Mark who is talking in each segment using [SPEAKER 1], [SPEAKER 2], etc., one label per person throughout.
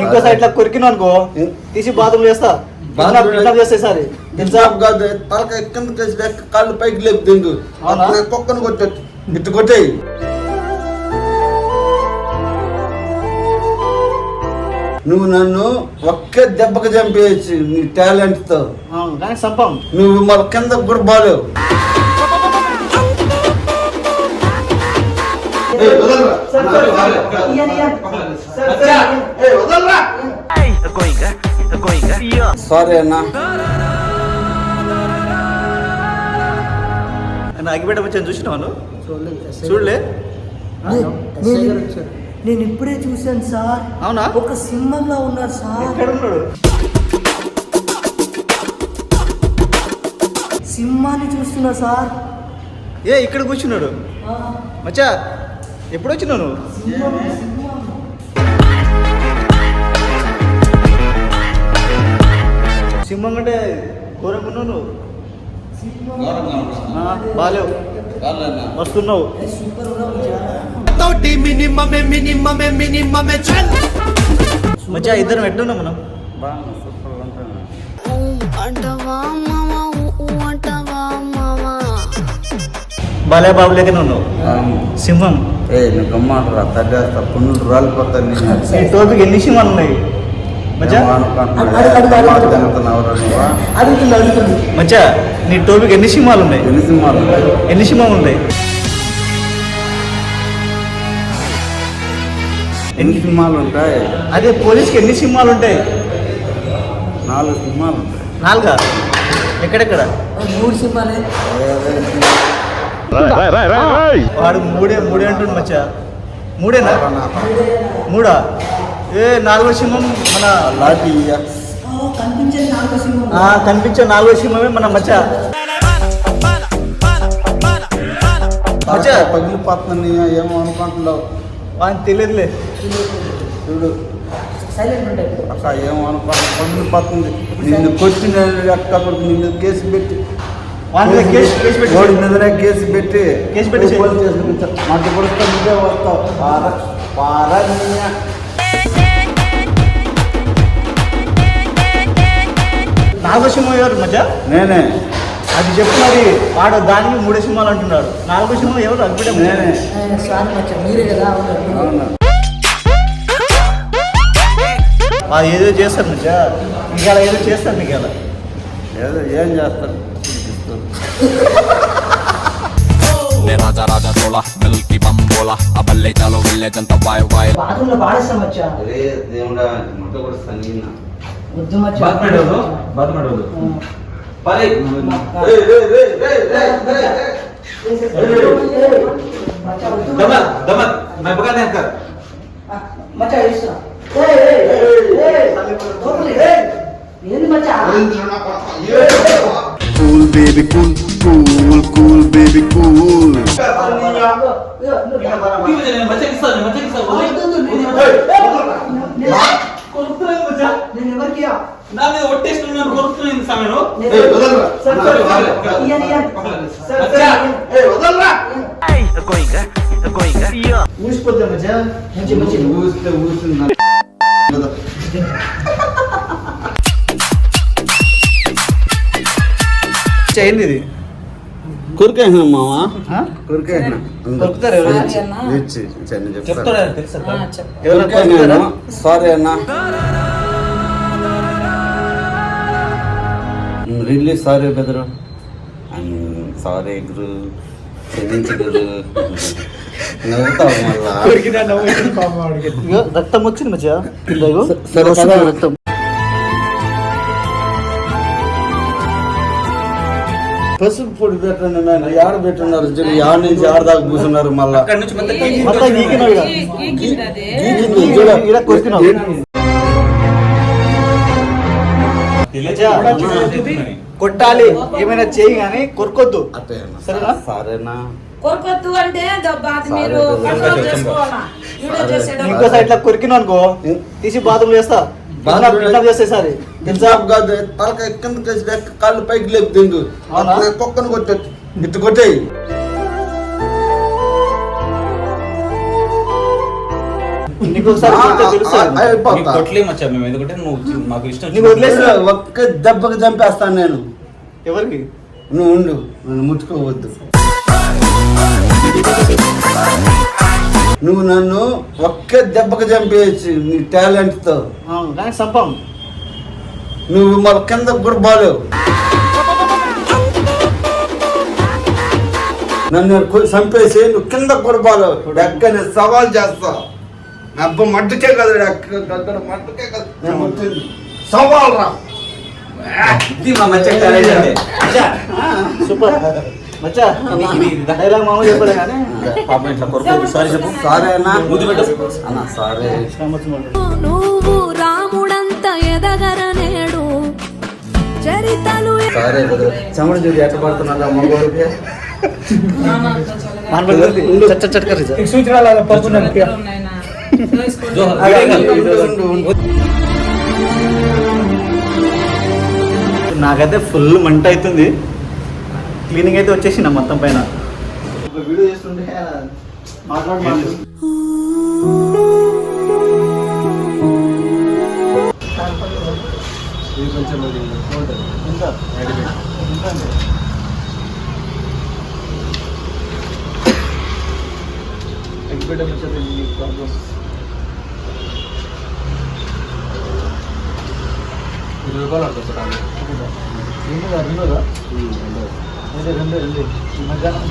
[SPEAKER 1] ఇంకోసారి ఇట్లా కొరికినా అనుకో తీసి బాత్రూమ్ చేస్తా.
[SPEAKER 2] బాత్రూమ్
[SPEAKER 1] కిడ్నాప్ చేస్తే సారి తెలుసా
[SPEAKER 2] తెలుసా? కాదు తలకాయ కింద కేసి లెక్క కాళ్ళు పైకి లేపు దింగు
[SPEAKER 1] అవునా?
[SPEAKER 2] అట్లా కుక్కను కొట్టే ఇట్టు కొట్టేయి. నువ్వు నన్ను ఒక్క దెబ్బకి చంపేయచ్చు నీ
[SPEAKER 1] టాలెంట్తో సంపం.
[SPEAKER 2] నువ్వు మన కింద కూడా బాలేవు. సారీ అన్నా.
[SPEAKER 1] నేను అగ్గిపెట్ట వచ్చాను చూసినాను చూడలే
[SPEAKER 3] నేను నేను ఇప్పుడే చూశాను సార్.
[SPEAKER 1] అవునా?
[SPEAKER 3] ఒక సింహంలో ఉన్నారు సార్.
[SPEAKER 1] ఎక్కడ ఉన్నాడు
[SPEAKER 3] సింహాన్ని చూస్తున్నా సార్.
[SPEAKER 1] ఏ ఇక్కడ కూర్చున్నాడు. మచ్చా ఎప్పుడు వచ్చినావు నువ్వు?
[SPEAKER 3] సింహం
[SPEAKER 1] అంటే ఘోరంగా ఉన్నావు నువ్వు ఆ, బాలేవు వస్తున్నావు.
[SPEAKER 3] సూపర్ ఉన్నావు
[SPEAKER 4] తోటి మినిమమే మినిమమే మినిమమే చల్.
[SPEAKER 1] మచ్చా ఇద్దరం ఎట్లున్నాం మనం? బాలే బాబు లెక్కనే ఉన్నావు. సింహం.
[SPEAKER 2] ఏ నువ్వు గమ్మంటారా తగ్గేస్తా పున్నులు రాలిపోతా
[SPEAKER 1] ఈ టోపీకి ఎన్ని సింహాలు ఉన్నాయి? మచ్చా నీ టోపీకి ఎన్ని సింహాలు ఉన్నాయి?
[SPEAKER 2] ఎన్ని సినిమాలు
[SPEAKER 1] ఎన్ని సింహాలు ఉంటాయి
[SPEAKER 2] ఎన్ని సినిమాలు ఉంటాయి?
[SPEAKER 1] అదే పోలీస్కి ఎన్ని సింహాలు ఉంటాయి?
[SPEAKER 2] నాలుగు సినిమాలు ఉంటాయి.
[SPEAKER 1] నాలుగా? ఎక్కడెక్కడ?
[SPEAKER 3] మూడు సింహాలే.
[SPEAKER 1] వాడు మూడే మూడే అంటుండు మచ్చా మూడేనా? మూడా? ఏ నాలుగో సింహం మన ఆ, కనిపించే నాలుగో సింహమే మన మచ్చా. మచ్చా.
[SPEAKER 2] పగిలిపోతుంది ఏమో అనుకుంటున్నావు.
[SPEAKER 1] వానికి తెలియదులే.
[SPEAKER 2] చూడు. అక్క ఏమో అనుకుంటున్నా పగిలిపోతుంది. నిన్ను కొట్టిన ఎక్కడికి నిన్ను కేసు పెట్టి.
[SPEAKER 1] మీద కేసు కేసు పెట్టి
[SPEAKER 2] వాడి కేసు పెట్టి.
[SPEAKER 1] కేసు పెట్టి
[SPEAKER 2] పోలీస్ స్టేషన్. మాకు నువ్వే వస్తావు పార పార
[SPEAKER 1] నాల్గ సింహం ఎవరు మధ్య?
[SPEAKER 2] నేనే.
[SPEAKER 1] అది చెప్పు మరి వాడు దానికి మూడే సింహాలు అంటున్నారు. నాలుగో సింహం ఎవరు అద్భుతం
[SPEAKER 2] నేనే.
[SPEAKER 3] మీరే. కదా
[SPEAKER 1] వాళ్ళు ఏదో చేస్తారు మధ్య ఇంకా అలా ఏదో చేస్తారు మీకు అలా
[SPEAKER 2] ఏదో ఏం చేస్తారు?
[SPEAKER 5] రాజా రాజా తోళ మెల్కి బమ్మ. की बम्बोला अब ले चलो विले जनता वाय वाय
[SPEAKER 3] బాత్రూంలో పాడేస్తాం మచ్చా
[SPEAKER 2] అరే దేవుడా ముట్ట కూడా సన్న
[SPEAKER 3] వద్దు మచ్చా
[SPEAKER 6] బాత్మడోలు బాత్మడోలు పరే
[SPEAKER 3] మచ్చా వద్దు
[SPEAKER 6] दमन दमन मैं पकड़ नहीं कर
[SPEAKER 3] మచ్చా వేస్తున్నా ఏయ్, ఏయ్, ఏయ్, లోపలికి, ఏయ్. ఏంది మచ్చా
[SPEAKER 4] cool baby cool cool cool baby cool
[SPEAKER 6] నేను మచ్చకి ఇస్తాను మచ్చకి ఇస్తాను
[SPEAKER 3] నేను ఎవరికి
[SPEAKER 6] నా మీద ఒట్టేస్తున్నాను కొరుకుతున్నాను సమయం
[SPEAKER 1] ఊసిపోద్దా మచ్చా
[SPEAKER 3] మంచి మంచి
[SPEAKER 2] ఊస్తే ఊసింది
[SPEAKER 1] చేయండి ఇది.
[SPEAKER 2] కొరికేసిన మావా?
[SPEAKER 1] ఆ?
[SPEAKER 2] కొరికేసిన?
[SPEAKER 3] సారీ అన్నా.
[SPEAKER 2] సారీ అన్న. రియల్లీ సారీ బెదరు సారీ గురు క్షమించి నవ్వుతావు మళ్ళా.
[SPEAKER 1] రక్తం వచ్చింది
[SPEAKER 2] పద.
[SPEAKER 1] రక్తం.
[SPEAKER 2] పసుపు పొడి పెట్టండి నాయన యాడ పెట్టున్నారు చూడు యాడ నుంచి యాడ దాకా కూర్చున్నారు మళ్ళా?
[SPEAKER 1] కొట్టాలి. ఏమైనా చేయి కానీ కొరకొద్దు. సరేనా?
[SPEAKER 2] సరేనా?
[SPEAKER 7] కొరకొద్దు అంటే బాధ మీరు
[SPEAKER 1] ఇంకోసారి ఇట్లా కొరికినావు అనుకో తీసి బాత్రూమ్ చేస్తా
[SPEAKER 2] బాత్రూమ్
[SPEAKER 1] కిడ్నాప్ చేస్తే సారి తెలుసా
[SPEAKER 2] కాదు తలకాయ కింద కేసి లెక్క కాళ్ళు పైకి లేపు దింగు కుక్కను కొట్టే ఇట్టు కొట్టేయి. ఒక్క దెబ్బకి చంపేస్తాను నేను.
[SPEAKER 1] ఎవరికి?
[SPEAKER 2] నువ్వు ఉండు. నన్ను ముట్టుకోవద్దు. నువ్వు నన్ను ఒక్క దెబ్బకి చంపేయచ్చు నీ టాలెంట్తో.
[SPEAKER 1] సంపం.
[SPEAKER 2] నువ్వు మన కింద కూడా బాలేవు నన్ను కొ- చంపేసి నువ్వు కింద కూడా బాలేవు ఎక్కని సవాల్ చేస్తా. అబ్బ మట్టుకే కదా అక్కడ మట్టుకే కదా. నేను. సవాల్ రా.
[SPEAKER 6] ఇది మా మచ్చ
[SPEAKER 1] సూపర్. మచ్చా. డైలాగ్ మామూలు చెప్పలే కానీ.
[SPEAKER 6] పాపం ఇట్లా కొరకు సారీ చెప్పు ముద్దు పెట్టు.
[SPEAKER 2] అన్న సారే.
[SPEAKER 8] నువ్వు రాముడంత ఎదగరనేడు చరితలు
[SPEAKER 2] సారే చూడు ఎట్ట పడుతున్నారా మగవాడికి.
[SPEAKER 1] నాకైతే ఫుల్ మంట అవుతుంది. క్లీనింగ్ అయితే వచ్చేసిన మొత్తం పైన. వీడియో చేస్తుంటే మాట్లాడు మాట్లాడు ఎంత? ఎంత అండి? ఎగ్బిట్ వచ్చేది నీకు ప్రాబ్లం రెండుగా రెండుగా అదే రెండు రెండు ఈ మధ్యాహ్నం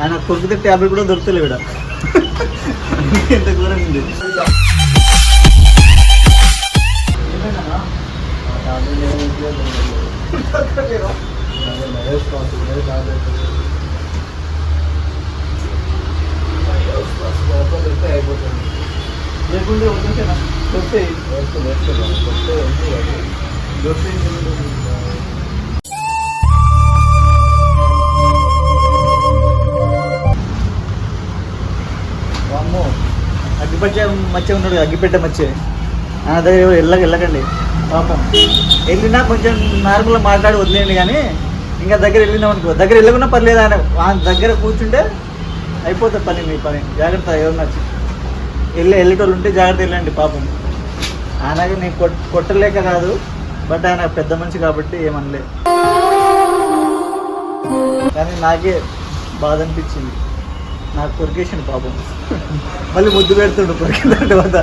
[SPEAKER 1] ఆయన కొరికితే ట్యాబ్లెట్ కూడా దొరుకుతలేవు ఇక్కడ. ఎంత ఘోరంగా ఉంది. టాబ్లెట్ ఏమీ ఉపయోగం లేదు. అదే వేసుకోవాలి, లేకుంటే వదిలేసేనా దొరుకుతాయి దొరుకుతాయి మచ్చ మచ్చ ఉన్నాడు అగ్గిపెట్ట మచ్చే నా దగ్గర ఎవరు వెళ్ళక వెళ్ళకండి పాపం. వెళ్ళినా కొంచెం నార్మల్గా మాట్లాడి వదిలేయండి కానీ ఇంకా దగ్గర వెళ్ళినాం అనుకో. దగ్గర వెళ్ళకున్నా పర్లేదు ఆయన ఆయన దగ్గర కూర్చుంటే అయిపోతుంది పని మీ పని. జాగ్రత్త ఎవరు నచ్చి. వెళ్ళి వెళ్ళేటోళ్ళు ఉంటే జాగ్రత్త వెళ్ళండి పాపం. ఆయనకి నేను కొట్ కొట్టలేక కాదు బట్ ఆయన పెద్ద మనిషి కాబట్టి ఏమనలేదు కానీ నాకే బాధ అనిపించింది. నాకు కొరికేసింది పాపం. మళ్ళీ ముద్దు పెడుతుండు కొరికిన తర్వాత.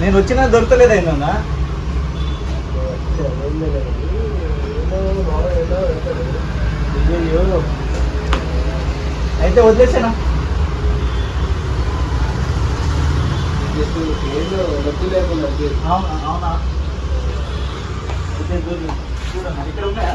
[SPEAKER 1] నేను వచ్చినా దొరకలేదు అయినా అయితే వదిలేసానా? అవునా అవునా. అయితే ఇక్కడ ఉన్నాయా?